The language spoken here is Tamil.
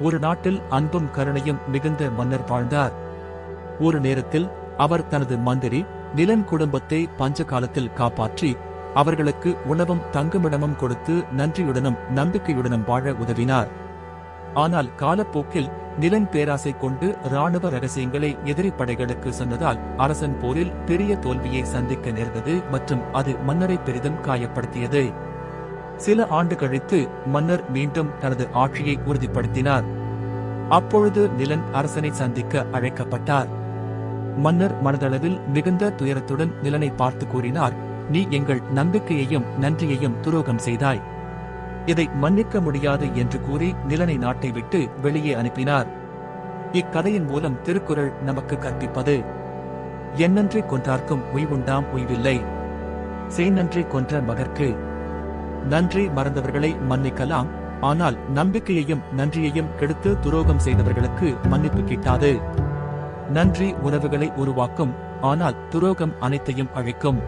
ஒரு நாட்டில் அன்பும் கருணையும் மிகுந்த மன்னர் வாழ்ந்தார். ஒரு நேரத்தில் அவர் தனது மந்திரி நிலன் குடும்பத்தை பஞ்ச காலத்தில் காப்பாற்றி அவர்களுக்கு உணவும் தங்குமிடமும் கொடுத்து நன்றியுடனும் நம்பிக்கையுடனும் வாழ உதவினார். ஆனால் காலப்போக்கில் நிலன் பேராசை கொண்டு ராணுவ ரகசியங்களை எதிரி படைகளுக்கு சொன்னதால் அரசன் போரில் பெரிய தோல்வியை சந்திக்க நேர்ந்தது மற்றும் அது மன்னரை பெரிதும் காயப்படுத்தியது. சில ஆண்டு கழித்து மன்னர் மீண்டும் தனது ஆட்சியை உறுதிப்படுத்தினார். அப்பொழுது நிலன் அரசனை சந்திக்க அழைக்கப்பட்டார். மன்னர் மனதளவில் மிகுந்த துயரத்துடன் நிலனை பார்த்து கூறினார் நீ எங்கள் நம்பிக்கையையும் நன்றியையும் துரோகம் செய்தாய். இதை மன்னிக்க முடியாது என்று கூறி நிலனை நாட்டை விட்டு வெளியே அனுப்பினார். இக்கதையின் மூலம் திருக்குறள் நமக்கு கற்பிப்பது என்னன்றி கொன்றார்க்கும் உய்வுண்டாம் உய்வில்லை. செய்நன்றி கொன்ற மகர்க்கு நன்றி மறந்தவர்களை மன்னிக்கலாம். ஆனால் நம்பிக்கையையும் நன்றியையும் கெடுத்து துரோகம் செய்தவர்களுக்கு மன்னிப்பு கிட்டாது. நன்றி உறவுகளை உருவாக்கும் ஆனால் துரோகம் அனைத்தையும் அழிக்கும்.